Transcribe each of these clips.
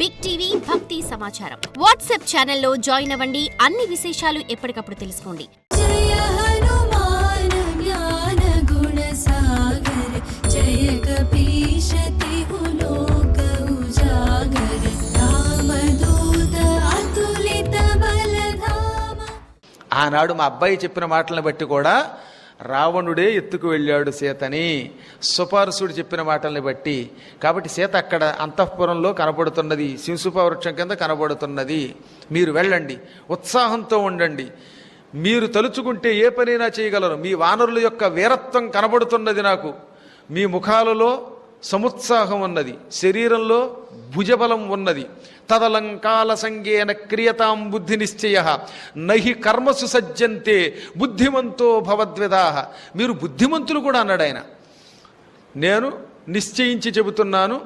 Big TV భక్తి సమాచారం. WhatsApp ఛానల్లో జాయిన్ అవ్వండి. అన్ని విశేషాలు ఎప్పటికప్పుడు తెలుసుకోండి. జయ ఆనాడు మా అబ్బాయి చెప్పిన మాటలను బట్టి కూడా రావణుడే ఎత్తుకు వెళ్ళాడు సీతని. సుపారుసుడు చెప్పిన మాటల్ని బట్టి. కాబట్టి సీత అక్కడ అంతఃపురంలో కనబడుతున్నది. శింసుప వృక్షం కింద కనబడుతున్నది. మీరు వెళ్ళండి. ఉత్సాహంతో ఉండండి. మీరు తలుచుకుంటే ఏ పనైనా చేయగలరు మీ వానరుల యొక్క వీరత్వం కనబడుతున్నది నాకు. మీ ముఖాలలో సముత్సాహం ఉన్నది. శరీరంలో భుజబలం ఉన్నది. తదలంకాల సంగేన క్రియతాం బుద్ధి నిశ్చయ. నహి కర్మసు సజ్జంతే బుద్ధిమంతో భవద్విదాహ మీరు బుద్ధిమంతులు కూడా అన్నాడు ఆయన. నేను నిశ్చయించి చెబుతున్నాను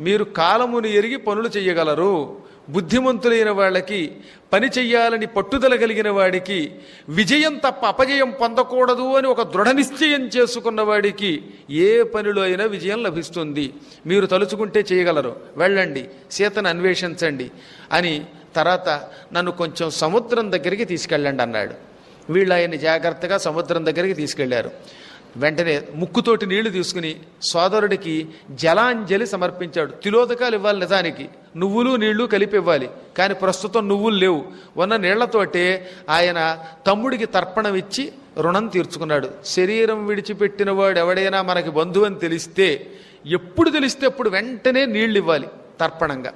మీరు కాలమును ఎరిగి పనులు చెయ్యగలరు బుద్ధిమంతులైన వాళ్ళకి పని చెయ్యాలని పట్టుదల కలిగిన వాడికి విజయం తప్ప అపజయం పొందకూడదు అని ఒక దృఢ నిశ్చయం చేసుకున్న వాడికి ఏ పనిలో అయినా విజయం లభిస్తుంది. మీరు తలుచుకుంటే చేయగలరు. వెళ్ళండి సీతను అన్వేషించండి అని తర్వాత నన్ను కొంచెం సముద్రం దగ్గరికి తీసుకెళ్ళండి అన్నాడు. వీళ్ళు ఆయన్ని జాగ్రత్తగా సముద్రం దగ్గరికి తీసుకెళ్ళారు వెంటనే ముక్కుతోటి నీళ్ళు తీసుకుని సోదరుడికి జలాంజలి సమర్పించాడు. తిలోదకాలు ఇవ్వాలి నిజానికి. నువ్వులు నీళ్ళు కలిపి ఇవ్వాలి. కానీ ప్రస్తుతం నువ్వులు లేవు. ఉన్న నీళ్ళతోటే ఆయన తమ్ముడికి తర్పణం ఇచ్చి రుణం తీర్చుకున్నాడు. శరీరం విడిచిపెట్టిన వాడు ఎవడైనా మనకి బంధువు అని తెలిస్తే ఎప్పుడు తెలిస్తే అప్పుడు వెంటనే నీళ్ళు ఇవ్వాలి తర్పణంగా.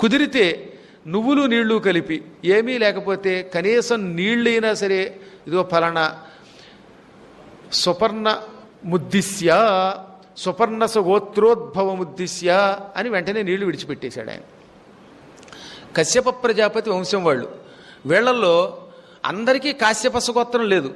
కుదిరితే నువ్వులు నీళ్ళు కలిపి ఏమీ లేకపోతే కనీసం నీళ్ళైనా సరే ఇదిగో ఫలానా సుపర్ణ ముద్దిశ్య సుపర్ణ సుగోత్రోద్భవముద్దిశ్య అని వెంటనే నీళ్ళు విడిచిపెట్టేశాడు ఆయన. కశ్యప ప్రజాపతి వంశం వాళ్ళు. వీళ్ళల్లో అందరికీ కాశ్యప సుగోత్రం లేదు.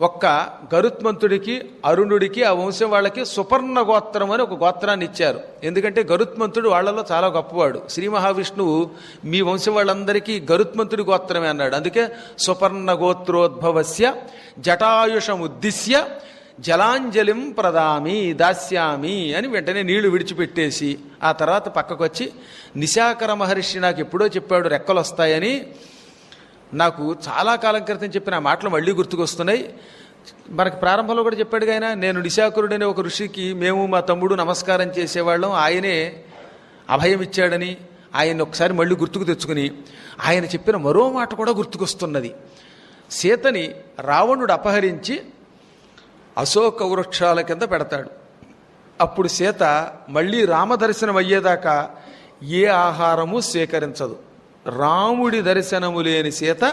ఒక్క గరుత్మంతుడికి అరుణుడికి ఆ వంశం వాళ్ళకి సుపర్ణ గోత్రం అని ఒక గోత్రాన్ని ఇచ్చారు. ఎందుకంటే గరుత్మంతుడు వాళ్ళలో చాలా గొప్పవాడు. శ్రీ మహావిష్ణువు మీ వంశం వాళ్ళందరికీ గరుత్మంతుడి గోత్రమే అన్నాడు. అందుకే సుపర్ణ గోత్రోద్భవస్య జటాయుషముద్దిశ్య జలాంజలిం ప్రదామి దాస్యామి అని వెంటనే నీళ్ళు విడిచిపెట్టేసి ఆ తర్వాత పక్కకు వచ్చి నిశాకర మహర్షి నాకు ఎప్పుడో చెప్పాడు రెక్కలు వస్తాయని నాకు చాలా కాలం క్రితం చెప్పిన ఆ మాటలు మళ్ళీ గుర్తుకొస్తున్నాయి. మనకి ప్రారంభంలో కూడా చెప్పాడు ఆయన నేను నిశాకురుడనే ఒక ఋషికి మేము మా తమ్ముడు నమస్కారం చేసేవాళ్ళం. ఆయనే అభయం ఇచ్చాడని ఆయన ఒకసారి మళ్ళీ గుర్తుకు తెచ్చుకుని ఆయన చెప్పిన మరో మాట కూడా గుర్తుకొస్తున్నది. సీతని రావణుడు అపహరించి అశోక వృక్షాల కింద పెడతాడు. అప్పుడు సీత మళ్ళీ రామదర్శనం అయ్యేదాకా ఏ ఆహారము స్వీకరించదు రాముడి దర్శనము లేని సీత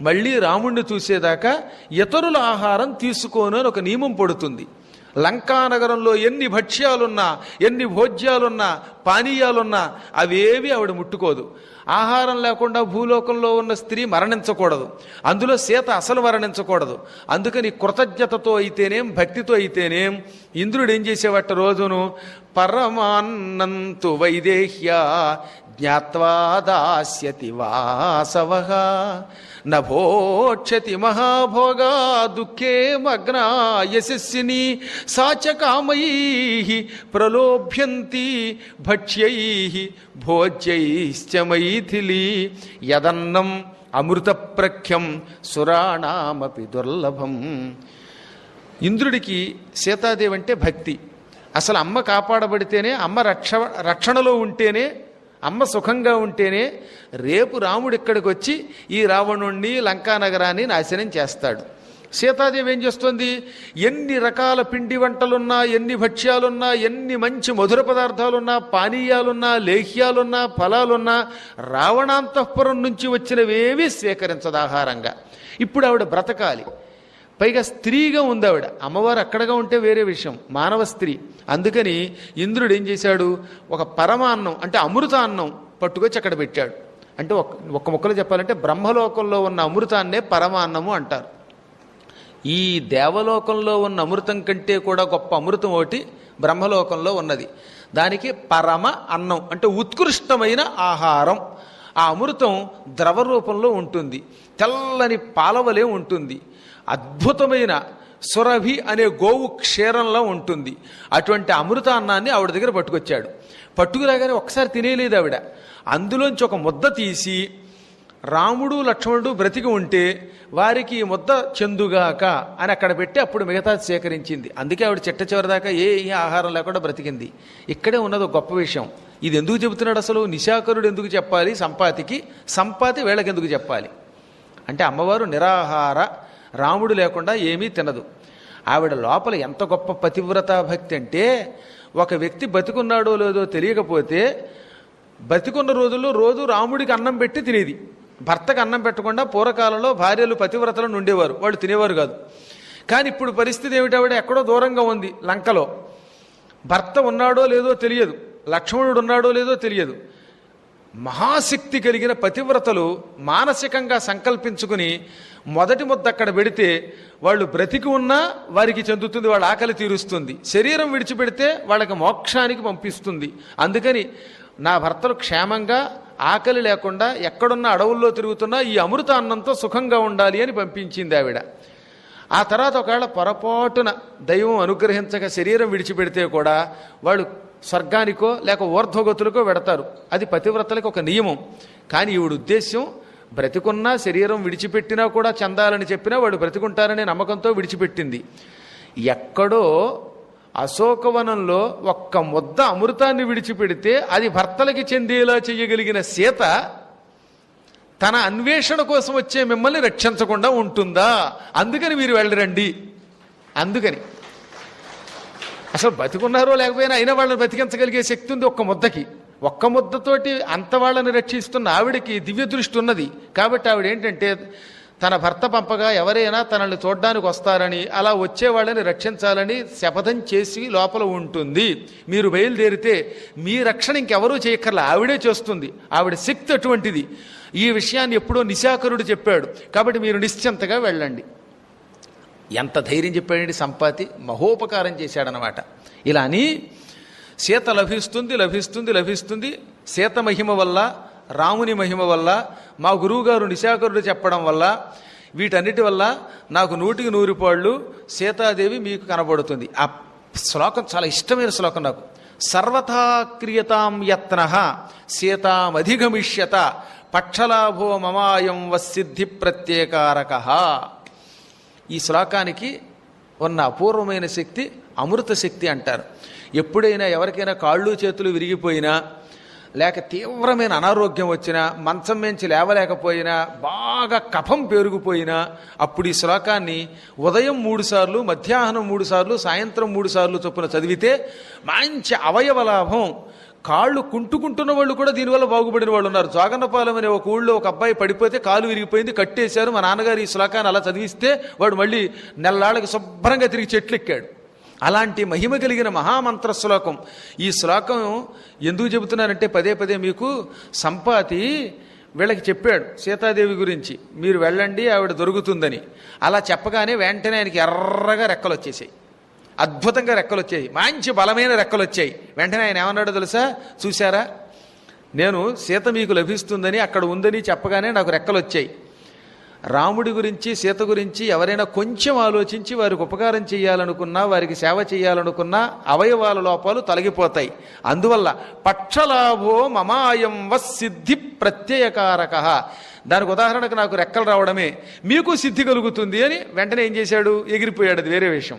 మళ్ళీ రాముడిని చూసేదాకా ఇతరుల ఆహారం తీసుకోను అని ఒక నియమం పడుతుంది. లంకానగరంలో ఎన్ని భక్ష్యాలున్నా ఎన్ని భోజ్యాలున్నా పానీయాలున్నా అవేవి ఆవిడ ముట్టుకోదు. ఆహారం లేకుండా భూలోకంలో ఉన్న స్త్రీ మరణించకూడదు. అందులో సీత అసలు మరణించకూడదు. అందుకని కృతజ్ఞతతో అయితేనేం భక్తితో అయితేనేం ఇంద్రుడు ఏం చేసేవట రోజును? పరమాన్నంతు వైదేహ్య జ్ఞావా దాస్యతి వాసవ నభోక్షతి మహాభోగా దుఃఖే మగ్నా యశస్విని సాచకామై ప్రలోభ్యంతి భక్ష్యై భోజ్యైశ్చ మైథిలి యదన్నం అమృతప్రఖ్యం సురాణామపి దుర్లభం ఇంద్రుడికి సీతాదేవి అంటే భక్తి. అసలు అమ్మ కాపాడబడితేనే అమ్మ రక్ష రక్షణలో ఉంటేనే అమ్మ సుఖంగా ఉంటేనే రేపు రాముడు ఇక్కడికి వచ్చి ఈ రావణుణ్ణి లంకానగరాన్ని నాశనం చేస్తాడు. సీతాదేవి ఏం చేస్తుంది? ఎన్ని రకాల పిండి వంటలున్నా ఎన్ని భక్ష్యాలున్నా ఎన్ని మంచి మధుర పదార్థాలున్నా పానీయాలున్నా లేహ్యాలున్నా ఫలాలున్నా రావణాంతఃపురం నుంచి వచ్చినవేవి స్వీకరించదు ఆహారంగా. ఇప్పుడు ఆవిడ బ్రతకాలి. పైగా స్త్రీగా ఉంది ఆవిడ అమ్మవారు అక్కడగా ఉంటే వేరే విషయం. మానవ స్త్రీ. అందుకని ఇంద్రుడు ఏం చేశాడు? ఒక పరమాన్నం అంటే అమృతాన్నం పట్టుకొచ్చి అక్కడ పెట్టాడు. అంటే ఒక ఒక్క చెప్పాలంటే బ్రహ్మలోకంలో ఉన్న అమృతాన్నే పరమాన్నము అంటారు. ఈ దేవలోకంలో ఉన్న అమృతం కంటే కూడా గొప్ప అమృతం ఒకటి బ్రహ్మలోకంలో ఉన్నది. దానికి పరమ అన్నం అంటే ఉత్కృష్టమైన ఆహారం. ఆ అమృతం ద్రవ రూపంలో ఉంటుంది. తెల్లని పాలవలే ఉంటుంది. అద్భుతమైన సురభి అనే గోవు క్షీరంలో ఉంటుంది. అటువంటి అమృత అన్నాన్ని ఆవిడ దగ్గర పట్టుకొచ్చాడు. పట్టుకురాగానే ఒకసారి తినేయలేదు ఆవిడ. అందులోంచి ఒక ముద్ద తీసి రాముడు లక్ష్మణుడు బ్రతికి ఉంటే వారికి ముద్ద చెందుగాక అని అక్కడ పెట్టి అప్పుడు మిగతా సేకరించింది అందుకే ఆవిడ చెట్ట చివరిదాకా ఏ ఏ ఆహారం లేకుండా బ్రతికింది. ఇక్కడే ఉన్నది గొప్ప విషయం. ఇది ఎందుకు చెబుతున్నాడు అసలు? నిశాకరుడు ఎందుకు చెప్పాలి? సంపాతికి సంపాతి వీళ్ళకి ఎందుకు చెప్పాలి? అంటే అమ్మవారు నిరాహార రాముడు లేకుండా ఏమీ తినదు. ఆవిడ లోపల ఎంత గొప్ప పతివ్రత భక్తి అంటే ఒక వ్యక్తి బతికున్నాడో లేదో తెలియకపోతే బతికున్న రోజుల్లో రోజు రాముడికి అన్నం పెట్టి తినేది. భర్తకు అన్నం పెట్టకుండా పూర్వకాలంలో భార్యలు పతివ్రతలను ఉండేవారు వాళ్ళు తినేవారు కాదు. కానీ ఇప్పుడు పరిస్థితి ఏమిటావిడ ఎక్కడో దూరంగా ఉంది లంకలో. భర్త ఉన్నాడో లేదో తెలియదు. లక్ష్మణుడు ఉన్నాడో లేదో తెలియదు. మహాశక్తి కలిగిన పతివ్రతలు మానసికంగా సంకల్పించుకుని మొదటి ముద్ద అక్కడ పెడితే వాళ్ళు బ్రతికి ఉన్నా వారికి చెందుతుంది వాళ్ళ ఆకలి తీరుస్తుంది. శరీరం విడిచిపెడితే వాళ్ళకి మోక్షానికి పంపిస్తుంది. అందుకని నా భర్తలు క్షేమంగా ఆకలి లేకుండా ఎక్కడున్న అడవుల్లో తిరుగుతున్నా ఈ అమృత అన్నంతో సుఖంగా ఉండాలి అని పంపించింది ఆవిడ. ఆ తర్వాత ఒకవేళ పొరపాటున దైవం అనుగ్రహించక శరీరం విడిచిపెడితే కూడా వాళ్ళు స్వర్గానికో లేక ఊర్ధ్వగతులకో వెడతారు. అది పతివ్రతలకు ఒక నియమం. కానీ ఈవిడ ఉద్దేశ్యం బ్రతికున్నా శరీరం విడిచిపెట్టినా కూడా చెందాలని చెప్పినా వాడు బ్రతికుంటారనే నమ్మకంతో విడిచిపెట్టింది. ఎక్కడో అశోకవనంలో ఒక్క ముద్ద అమృతాన్ని విడిచిపెడితే అది భర్తలకి చెందేలా చేయగలిగిన సీత తన అన్వేషణ కోసం వచ్చే మిమ్మల్ని రక్షించకుండా ఉంటుందా? అందుకని మీరు వెళ్ళరండి. అందుకని. అసలు బతికున్నారో లేకపోయినా అయినా వాళ్ళని బతికించగలిగే శక్తి ఉంది ఒక్క ముద్దకి. ఒక్క ముద్దతోటి అంత వాళ్ళని రక్షిస్తున్న ఆవిడకి దివ్య దృష్టి ఉన్నది. కాబట్టి ఆవిడ ఏంటంటే తన భర్త పంపగా ఎవరైనా తనల్ని చూడడానికి వస్తారని అలా వచ్చే వాళ్ళని రక్షించాలని శపథం చేసి లోపల ఉంటుంది. మీరు బయలుదేరితే మీ రక్షణ ఇంకెవరూ చేయక్కర్లా ఆవిడే చేస్తుంది. ఆవిడ శక్తి అటువంటిది. ఈ విషయాన్ని ఎప్పుడో నిశాకరుడు చెప్పాడు. కాబట్టి మీరు నిశ్చింతగా వెళ్ళండి. ఎంత ధైర్యం చెప్పాడండి సంపాతి? మహోపకారం చేశాడనమాట ఇలా అని సీత లభిస్తుంది లభిస్తుంది లభిస్తుంది. సీత మహిమ వల్ల రాముని మహిమ వల్ల మా గురువుగారు నిశాకరుడు చెప్పడం వల్ల వీటన్నిటి వల్ల నాకు నూటికి నూరు పాళ్ళు సీతాదేవి మీకు కనబడుతుంది. ఆ శ్లోకం చాలా ఇష్టమైన శ్లోకం నాకు. సర్వథా క్రియతాం యత్న సీతామధిగమిష్యత పక్షలాభో మమాయం వసిద్ధి ప్రత్యేకారక. ఈ శ్లోకానికి ఉన్న అపూర్వమైన శక్తి అమృత శక్తి అంటారు. ఎప్పుడైనా ఎవరికైనా కాళ్ళు చేతులు విరిగిపోయినా లేక తీవ్రమైన అనారోగ్యం వచ్చినా మంచం మించి లేవలేకపోయినా బాగా కఫం పెరిగిపోయినా అప్పుడు ఈ శ్లోకాన్ని ఉదయం మూడుసార్లు మధ్యాహ్నం మూడుసార్లు సాయంత్రం మూడుసార్లు చొప్పున చదివితే మంచి అవయవ లాభం కాళ్ళు కుంటుకుంటున్న వాళ్ళు కూడా దీనివల్ల బాగుపడిన వాళ్ళు ఉన్నారు. జోగన్నపాలెం అనే ఒక ఊళ్ళో ఒక అబ్బాయి పడిపోతే కాలు విరిగిపోయింది కట్టేశారు. మా నాన్నగారు ఈ శ్లోకాన్ని అలా చదివిస్తే వాడు మళ్ళీ నెలలాళ్ళకి శుభ్రంగా తిరిగి చెట్లు ఎక్కాడు అలాంటి మహిమ కలిగిన మహామంత్ర శ్లోకం. ఈ శ్లోకం ఎందుకు చెబుతున్నానంటే పదే పదే మీకు సంపాతి వీళ్ళకి చెప్పాడు సీతాదేవి గురించి. మీరు వెళ్ళండి ఆవిడ దొరుకుతుందని. అలా చెప్పగానే వెంటనే ఆయనకి ఎర్రగా రెక్కలు వచ్చేసాయి అద్భుతంగా రెక్కలు వచ్చాయి మంచి బలమైన రెక్కలు వచ్చాయి వెంటనే ఆయన ఏమన్నాడో తెలుసా? చూశారా? నేను సీత మీకు లభిస్తుందని అక్కడ ఉందని చెప్పగానే నాకు రెక్కలు వచ్చాయి రాముడి గురించి సీత గురించి ఎవరైనా కొంచెం ఆలోచించి వారికి ఉపకారం చేయాలనుకున్నా వారికి సేవ చేయాలనుకున్నా అవయవాల లోపాలు తొలగిపోతాయి. అందువల్ల పక్షలాభో మమాయం వసిద్ధి ప్రత్యయకారక. దానికి ఉదాహరణకు నాకు రెక్కలు రావడమే మీకు సిద్ధి కలుగుతుంది అని వెంటనే ఏం చేశాడు? ఎగిరిపోయాడు. అది వేరే విషయం.